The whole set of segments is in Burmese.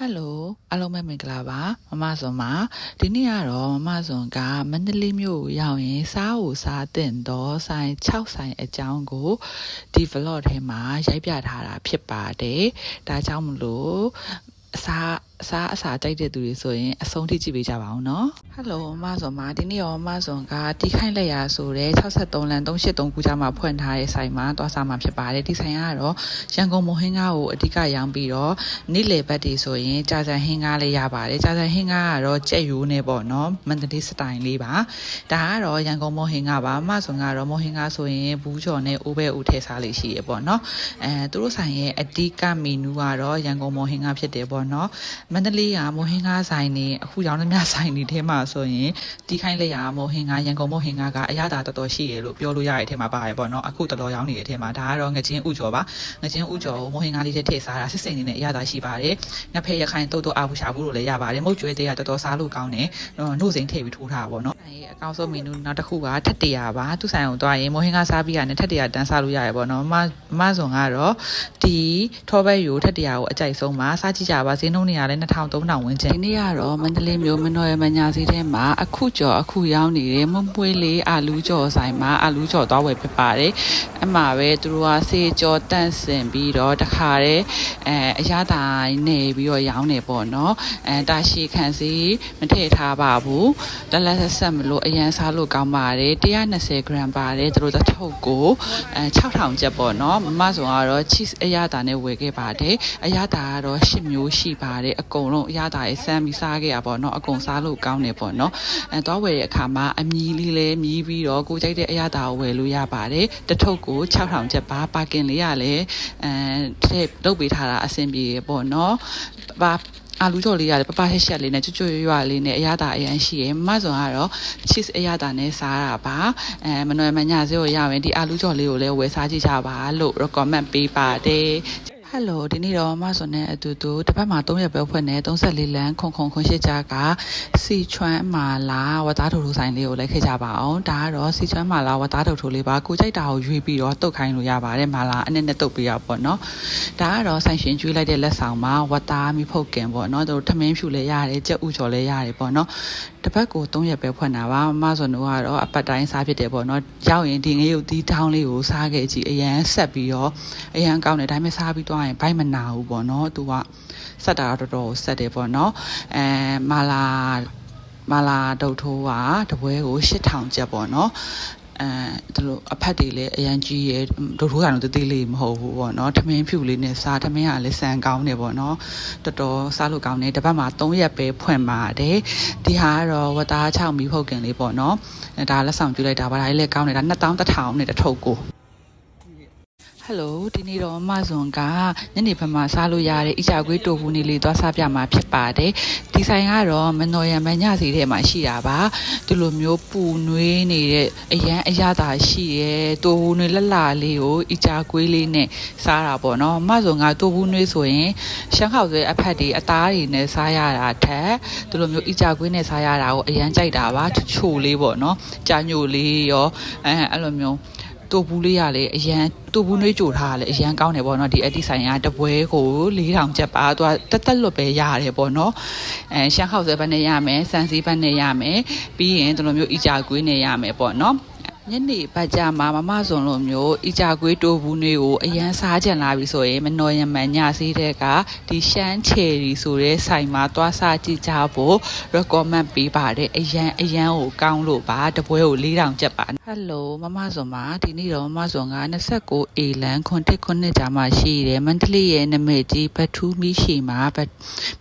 ဟယ်လိုအားလုံးပဲမင်္ဂလာပါမမစွန်ပါဒီနေ့ကတော့မမစွန်ကမန္တလေးမြို့ကိုရောက်ရင်စားကိုစားတင်တော့ဆိုင်6ဆိုင်အကြောင်းကိုဒီ vlog ထဲမှာရိုက်ပြထားတာဖြစ်ပါတယ်ဒါကြောင့်မလို့အစား အစားအစာကြိုက်တဲ့သူတွေဆိုရင်အဆုံးထိကြည့်ပေးကြပါအောင်နော်ဟယ်လိုမမစွန်ပါဒီနေ့ရောမမစွန်ကတီခိုင်လက်ရာဆိုတဲ့63လမ်း383ခုကြားမှာဖွင့်ထားတဲ့ဆိုင်မှာသွားစားမှာဖြစ်ပါတယ်ဒီဆိုင်ကတော့ရန်ကုန်မဟင်းကားကိုအဓိကရောင်းပြီးတော့နေ့လယ်ဘက်တွေဆိုရင်ကြာစံဟင်းကားလေးရပါတယ်ကြာစံဟင်းကားကတော့ကြက်ရိုးနဲ့ပေါ့နော်မန္တလေးစတိုင်လေးပါဒါကတော့ရန်ကုန်မဟင်းကားပါမမစွန်ကတော့မဟင်းကားဆိုရင်ဘူးကျော်နဲ့အိုးဘဲဦးထည့်စားလေးရှိရပေါ့နော်အဲသူတို့ဆိုင်ရဲ့အဓိကမီနူကတော့ရန်ကုန်မဟင်းကားဖြစ်တယ်ပေါ့နော်မန္တလေးကမိုဟင်းကားဆိုင်နေအခုရောင်းသမျှဆိုင်တွေထဲမှာဆိုရင်တီးခိုင်းလက်ရမိုဟင်းကားရန်ကုန်မိုဟင်းကားကအရသာတော်တော်ရှိရလို့ပြောလို့ရတဲ့အထဲမှာပါတယ်ပေါ့နော်အခုတော်တော်ရောင်းနေတဲ့အထဲမှာဒါကတော့ငချင်းဥကျော်ပါငချင်းဥကျော်ကိုမိုဟင်းကားလေးထဲထည့်စားတာစစ်စိမ်နေနဲ့အရသာရှိပါတယ်ငဖဲရခိုင်တုတ်တုတ်အာဘူးရှာဘူးလို့လည်းရပါတယ်မုတ်ကျွေးတဲ့ကတော်တော်စားလို့ကောင်းတယ်နှုတ်စိမ်ထည့်ပြီးထိုးထားပါပေါ့နော်အဲအကောင့်ဆုံးမီနူနောက်တစ်ခုကထက်တရာပါသူဆိုင်အောင်သွားရင်မိုဟင်းကားစားပြီးရတယ်ထက်တရာတန်းစားလို့ရရပေါ့နော်မမဇွန်ကတော့ဒီထောဘက်ယူထက်တရာကိုအကြိုက်ဆုံးပါစားကြည့်ကြပါဈေးနှုန်းနေရလဲ2000 3000ဝန်းကျင်ဒီနေ့ကတော့မန္တလေးမြို့မနော်ရမညာစီထဲမှာအခုကျော်အခုရောက်နေတဲ့မွမွေးလေးအာလူကျော်ဆိုင်မှာအာလူကျော်သွားဝယ်ဖြစ်ပါတယ်အမှပဲသူတို့ကစေကျော်တန့်စင်ပြီးတော့တခါတည်းအဲအရသာနေပြီးတော့ရောင်းနေပေါ့နော်အဲတာရှိခံစီမထည့်ထားပါဘူးတလက်ဆက်ဆက်မလို့အရန်စားလို့ကောင်းပါတယ်120 gram ပါတယ်သူတို့တစ်ထုပ်ကိုအဲ6000ကျပ်ပေါ့နော်မမဆိုကတော့ cheese အရသာနဲ့ဝယ်ခဲ့ပါတယ်အရသာကတော့10မျိုးရှိပါတယ်အကုန်လုံးအရသာရဲ့ဆမ်းပြီးစားခဲ့ရပေါ့နော်အကုန်စားလို့ကောင်းတယ်ပေါ့နော်အဲသွားဝယ်တဲ့အခါမှာအမီလေးလဲမြည်ပြီးတော့ကိုကြိုက်တဲ့အရသာကိုဝယ်လို့ရပါတယ်တစ်ထုပ်ကို6000ကျပ်ပါပါကင်လေးရလဲအဲထည့်လုပ်ပေးထားတာအဆင်ပြေပေါ့နော်ပါအာလူကြော်လေးရတယ်ပပဟက်ရှက်လေးနဲ့ကျွတ်ကျွတ်ရွရွလေးနဲ့အရသာအရန်ရှိရယ်မဆုံကတော့ cheese အရသာနဲ့စားတာပါအဲမနွယ်မညစေးကိုရရင်ဒီအာလူကြော်လေးကိုလည်းဝယ်စားကြည့်ကြပါလို့ recommend ပေးပါတယ် ဟယ်လိုဒီနေ့တော့မဆွန်နဲ့အတူတူတစ်ဖက်မှာ3ရက်ပဲဖွင့်နေ34လမ်းခုံခုံခွန်ရှိကြကစီချွမ်းမာလာဝသားထိုထိုဆိုင်လေးကိုလိုက်ခဲ့ကြပါအောင်ဒါကတော့စီချွမ်းမာလာဝသားထိုထိုလေးပါကိုကြိုက်တာကိုရွေးပြီးတော့တုတ်ခိုင်းလို့ရပါတယ်မာလာအနည်းနဲ့တုတ်ပေးရပေါ့နော်ဒါကတော့ဆိုင်ရှင်ကျွေးလိုက်တဲ့လက်ဆောင်မှာဝသားမိဖုတ်ကင်ပေါ့နော်တို့ထမင်းဖြူလည်းရတယ်ကြက်ဥချော်လည်းရတယ်ပေါ့နော်တစ်ပတ်ကို3ရက်ပဲဖွင့်တာပါမဆွန်တို့ကတော့အပတ်တိုင်းစားဖြစ်တယ်ပေါ့နော်ရောက်ရင်ဒီငရုတ်သီးတောင်းလေးကိုစားခဲ့ကြည့်အရန်ဆက်ပြီးတော့အရန်ကောင်းတယ်ဒါပေမဲ့စားပြီးတော့ရင်ဘိုက်မနာဘူးပေါ့နော်သူကဆက်တာတော့တော်တော်ဆက်တယ်ပေါ့နော်အဲမာလာမာလာဒုတ်ထိုးကတပွဲကို8000ကျပ်ပေါ့နော်အဲဒီလိုအဖက်တွေလည်းအရန်ကြီးရဒုထိုးကတော့တသေးလေးမဟုတ်ဘူးပေါ့နော်ထမင်းဖြူလေးနဲ့စားထမင်းကလည်းဆန်ကောင်းတယ်ပေါ့နော်တော်တော်စားလို့ကောင်းတယ်တစ်ပတ်မှာ3ရက်ပဲဖွင့်ပါတယ်ဒီဟာကတော့ဝတာ6မီဖုတ်ကင်လေးပေါ့နော်ဒါလက်ဆောင်ကြည့်လိုက်တာပါဒါလည်းကောင်းတယ်ဒါ2000နဲ့တစ်ထုပ်ကို ဟယ်လိုဒီနေ့တော့မဇွန်ကညနေဘက်မှာစားလို့ရတဲ့အီချာကွေးတိုဘူးနေလေးသွားစားပြမှာဖြစ်ပါတယ်ဒီဆိုင်ကတော့မနော်ရမညစီထဲမှာရှိတာပါဒီလိုမျိုးပူနွေးနေတဲ့အရန်အရသာရှိရဲတိုဘူးနွေလက်လာလေးကိုအီချာကွေးလေးနဲ့စားတာပေါ့နော်မဇွန်ကတိုဘူးနွေးဆိုရင်ရှမ်းခေါက်ဆွဲအဖက်တွေအသားတွေနဲ့စားရတာထက်ဒီလိုမျိုးအီချာကွေးနဲ့စားရတာကိုအရန်ကြိုက်တာပါချိုလေးပေါ့နော်ကြာညိုလေးရောအဲအဲ့လိုမျိုး တူဘူးလေးရလေအရန်တူဘူးနှွေးကြိုထားရလေအရန်ကောင်းတယ်ပေါ့နော်ဒီအက်တီဆိုင်ကတပွဲကို4000ကျပ်ပါသူကတက်တက်လွတ်ပဲရတယ်ပေါ့နော်အဲရှမ်းခောက်ဆွဲဘက်နဲ့ရမယ်စံစည်းဘက်နဲ့ရမယ်ပြီးရင်ဒီလိုမျိုးအီကြာကွေးနဲ့ရမယ်ပေါ့နော် ညနေဘက်ကြမှာမမစွန်လိုမျိုးအီကြကွေးတိုးဘူးလေးကိုအရန်စားကြလာပြီဆိုရင်မနော်ရမန်ညစေးတဲ့ကဒီရှမ်းချယ်ရီဆိုတဲ့ဆိုင်မှာသွားစားကြည့်ကြဖို့ recommend ပေးပါတယ်အရန်အရန်ကိုကောင်းလို့ပါတပွဲကို4000ကျပ်ပါဟယ်လိုမမစွန်ပါဒီနေ့တော့မမစွန်က29အေလန်ခွန်တစ်ခွန်းနှစ်ကြာမှရှိတယ်မန္တလေးရဲ့နမိတ်ကြီးဘထူးမီးရှိမှာ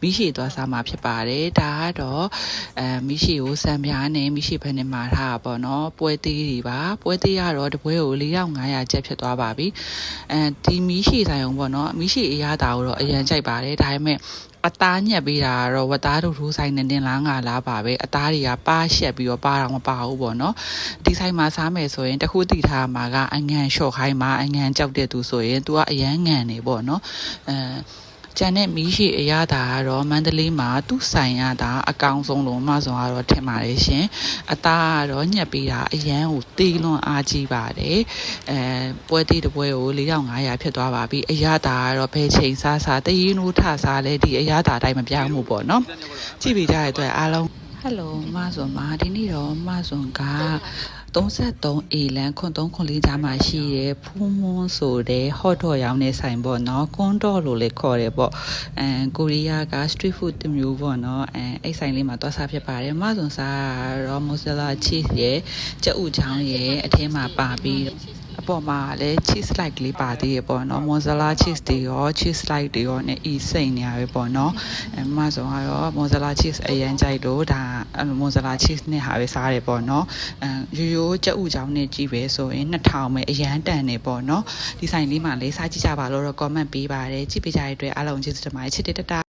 မီးရှိသွားစားမှာဖြစ်ပါတယ်ဒါကတော့အဲမီးရှိကိုစံပြားနဲ့မီးရှိဘက်နဲ့မှာထားတာပေါ့နော်ပွဲသေးတွေပါပွဲသေးရတော့တပွဲကို4500ကျပ်ဖြစ်သွားပါပြီအဲဒီမီးရှိဆိုင်အောင်ပေါ့နော်မီးရှိအရသာကိုတော့အရန်ကြိုက်ပါတယ်ဒါပေမဲ့အသားညက်ပေးတာတော့ဝသားတို့ထိုးဆိုင်နဲ့တင်လားငါလားပါပဲအသားတွေကပါရှက်ပြီးတော့ပါတော့မပါဘူးပေါ့နော်ဒီဆိုင်မှာစားမယ်ဆိုရင်တခုတိထားမှာကအငံလျှော့ခိုင်းမှာအငံကြောက်တဲ့သူဆိုရင် तू ကအရန်ငံနေပေါ့နော်အဲ ကြံတဲ့မီးရှိအရသာကတော့မန္တလေးမှာသူ့ဆိုင်ရတာအကောင်ဆုံးလို့မဆိုကတော့ထင်ပါတယ်ရှင်အသားကတော့ညက်ပေးတာအရန်ကိုတေးလွန်အားကြီးပါတယ်အဲပွဲသေးတစ်ပွဲကို4500ဖြစ်သွားပါပြီအရသာကတော့ဘယ်ချိန်စားစားတည်နိုးထစားလဲဒီအရသာတိုင်းမပြောင်းဘူးပေါ့နော်ကြည့်ပြီးကြတဲ့အတွက်အားလုံးဟယ်လိုမဆွန်ပါဒီနေ့တော့မဆွန်က 33 A လန်ခွန်3ခွန်လေးကြားမှာရှိရဲဖူးမွန်းဆိုတဲ့ hot dog ရောင်းနေဆိုင်ပေါ့နော်ကွန်တော့လို့လည်းခေါ်တယ်ပေါ့အဲကိုရီးယားက street food တစ်မျိုးပေါ့နော်အဲအဲ့ဆိုင်လေးမှာသွားစားဖြစ်ပါတယ်မဆွန်စားကတော့ mozzarella cheese ရဲ့ကြက်ဥချောင်းရဲ့အထဲမှာပါပြီး အပေါ်မှာလည်း cheese slide ကလေးပါသေးရပေါ့နော် mozzarella cheese တွေရော cheese slide တွေရောနဲ့ဤစိတ်နေရပဲပေါ့နော်အဲမဆိုကတော့ mozzarella cheese အရင်ကြိုက်လို့ဒါ mozzarella cheese နဲ့ဟာပဲစားတယ်ပေါ့နော်အဲရိုးရိုးကြက်ဥချောင်းနဲ့ကြည့်ပဲဆိုရင်2000ပဲအရန်တန်နေပေါ့နော်ဒီဆိုင်လေးမှာလေးစားကြည့်ကြပါလို့တော့ comment ပေးပါတယ်ကြည့်ပေးကြတဲ့အတွက်အားလုံးကျေးဇူးတင်ပါတယ်ချစ်တဲ့တတ